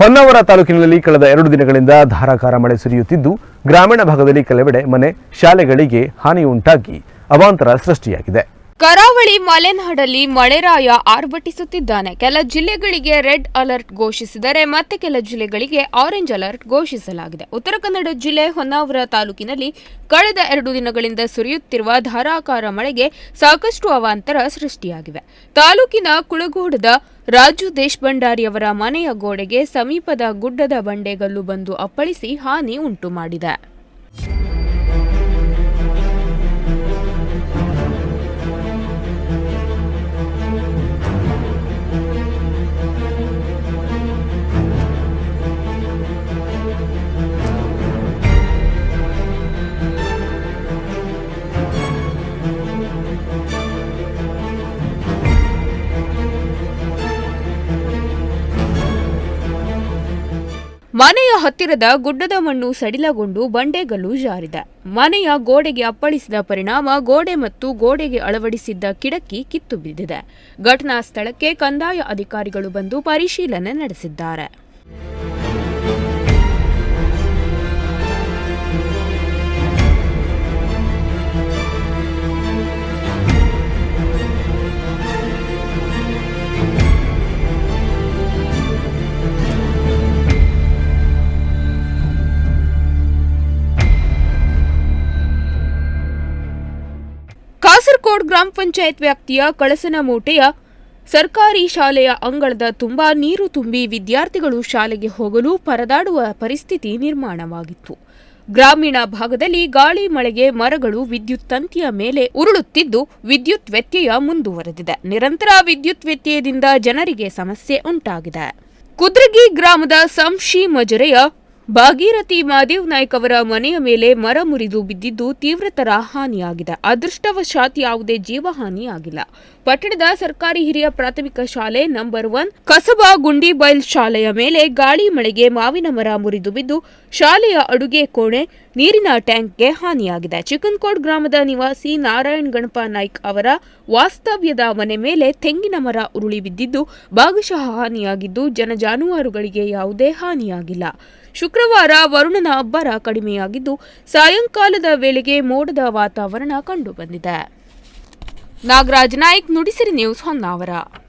ಹೊನ್ನಾವರ ತಾಲೂಕಿನಲ್ಲಿ ಕಳೆದ ಎರಡು ದಿನಗಳಿಂದ ಧಾರಾಕಾರ ಮಳೆ ಸುರಿಯುತ್ತಿದ್ದು, ಗ್ರಾಮೀಣ ಭಾಗದಲ್ಲಿ ಕೆಲವೆಡೆ ಮನೆ, ಶಾಲೆಗಳಿಗೆ ಹಾನಿ ಉಂಟಾಗಿ ಅವಾಂತರ ಸೃಷ್ಟಿಯಾಗಿದೆ. ಕರಾವಳಿ ಮಲೆನಾಡಲ್ಲಿ ಮಳೆರಾಯ ಆರ್ಭಟಿಸುತ್ತಿದ್ದಾನೆ. ಕೆಲ ಜಿಲ್ಲೆಗಳಿಗೆ ರೆಡ್ ಅಲರ್ಟ್ ಘೋಷಿಸಿದರೆ ಮತ್ತೆ ಕೆಲ ಜಿಲ್ಲೆಗಳಿಗೆ ಆರೆಂಜ್ ಅಲರ್ಟ್ ಘೋಷಿಸಲಾಗಿದೆ. ಉತ್ತರ ಕನ್ನಡ ಜಿಲ್ಲೆ ಹೊನ್ನಾವರ ತಾಲೂಕಿನಲ್ಲಿ ಕಳೆದ ಎರಡು ದಿನಗಳಿಂದ ಸುರಿಯುತ್ತಿರುವ ಧಾರಾಕಾರ ಮಳೆಗೆ ಸಾಕಷ್ಟು ಅವಾಂತರ ಸೃಷ್ಟಿಯಾಗಿವೆ. ತಾಲೂಕಿನ ಕುಳಗೋಡದ ರಾಜು ದೇಶಭಂಡಾರಿಯವರ ಮನೆಯ ಗೋಡೆಗೆ ಸಮೀಪದ ಗುಡ್ಡದ ಬಂಡೆಗಲ್ಲು ಬಂದು ಅಪ್ಪಳಿಸಿ ಹಾನಿ ಉಂಟು ಮಾಡಿದೆ. ಮನೆಯ ಹತ್ತಿರದ ಗುಡ್ಡದ ಮಣ್ಣು ಸಡಿಲಗೊಂಡು ಬಂಡೆಗಲ್ಲು ಜಾರಿದೆ. ಮನೆಯ ಗೋಡೆಗೆ ಅಪ್ಪಳಿಸಿದ ಪರಿಣಾಮ ಗೋಡೆ ಮತ್ತು ಗೋಡೆಗೆ ಅಳವಡಿಸಿದ್ದ ಕಿಡಕಿ ಕಿತ್ತು ಬಿದ್ದಿದೆ. ಘಟನಾ ಸ್ಥಳಕ್ಕೆ ಕಂದಾಯ ಅಧಿಕಾರಿಗಳು ಬಂದು ಪರಿಶೀಲನೆ ನಡೆಸಿದ್ದಾರೆ. ಕಾಸರಕೋಡ್ ಗ್ರಾಮ ಪಂಚಾಯತ್ ವ್ಯಾಪ್ತಿಯ ಕಳಸನಮೋಟೆಯ ಸರ್ಕಾರಿ ಶಾಲೆಯ ಅಂಗಳದ ತುಂಬಾ ನೀರು ತುಂಬಿ ವಿದ್ಯಾರ್ಥಿಗಳು ಶಾಲೆಗೆ ಹೋಗಲು ಪರದಾಡುವ ಪರಿಸ್ಥಿತಿ ನಿರ್ಮಾಣವಾಗಿತ್ತು. ಗ್ರಾಮೀಣ ಭಾಗದಲ್ಲಿ ಗಾಳಿ, ಮಳೆಗೆ ಮರಗಳು, ವಿದ್ಯುತ್ ತಂತಿಯ ಮೇಲೆ ಉರುಳುತ್ತಿದ್ದು ವಿದ್ಯುತ್ ವ್ಯತ್ಯಯ ಮುಂದುವರೆದಿದೆ. ನಿರಂತರ ವಿದ್ಯುತ್ ವ್ಯತ್ಯಯದಿಂದ ಜನರಿಗೆ ಸಮಸ್ಯೆ ಉಂಟಾಗಿದೆ. ಕುದ್ರಗಿ ಗ್ರಾಮದ ಸಂಶಿ ಮಜರೆಯ ಭಾಗೀರಥಿ ಮಹಾದೇವ್ ನಾಯ್ಕ ಅವರ ಮನೆಯ ಮೇಲೆ ಮರ ಮುರಿದು ಬಿದ್ದಿದ್ದು ತೀವ್ರತರ ಹಾನಿಯಾಗಿದೆ. ಅದೃಷ್ಟವಶಾತ್ ಯಾವುದೇ ಜೀವಹಾನಿಯಾಗಿಲ್ಲ ಪಟ್ಟಣದ ಸರ್ಕಾರಿ ಹಿರಿಯ ಪ್ರಾಥಮಿಕ ಶಾಲೆ ನಂಬರ್ ಒನ್ ಕಸಬಾ ಗುಂಡಿಬೈಲ್ ಶಾಲೆಯ ಮೇಲೆ ಗಾಳಿ ಮಳೆಗೆ ಮಾವಿನ ಮರ ಮುರಿದು ಬಿದ್ದು ಶಾಲೆಯ ಅಡುಗೆ ಕೋಣೆ ನೀರಿನ ಟ್ಯಾಂಕ್ಗೆ ಹಾನಿಯಾಗಿದೆ. ಚಿಕನ್ಕೋಡ್ ಗ್ರಾಮದ ನಿವಾಸಿ ನಾರಾಯಣ್ ಗಣಪ ನಾಯ್ಕ್ ಅವರ ವಾಸ್ತವ್ಯದ ಮನೆ ಮೇಲೆ ತೆಂಗಿನ ಮರ ಉರುಳಿ ಬಿದ್ದಿದ್ದು, ಭಾಗಶಃ ಹಾನಿಯಾಗಿದ್ದು ಜನ ಜಾನುವಾರುಗಳಿಗೆ ಯಾವುದೇ ಹಾನಿಯಾಗಿಲ್ಲ. ಶುಕ್ರವಾರ ವರುಣನ ಅಬ್ಬರ ಕಡಿಮೆಯಾಗಿದ್ದು, ಸಾಯಂಕಾಲದ ವೇಳೆಗೆ ಮೋಡದ ವಾತಾವರಣ ಕಂಡುಬಂದಿದೆ. ನಾಗರಾಜ್ ನಾಯ್ಕ್, ನುಡಿಸಿರಿ ನ್ಯೂಸ್ ಹೊನ್ನಾವರ.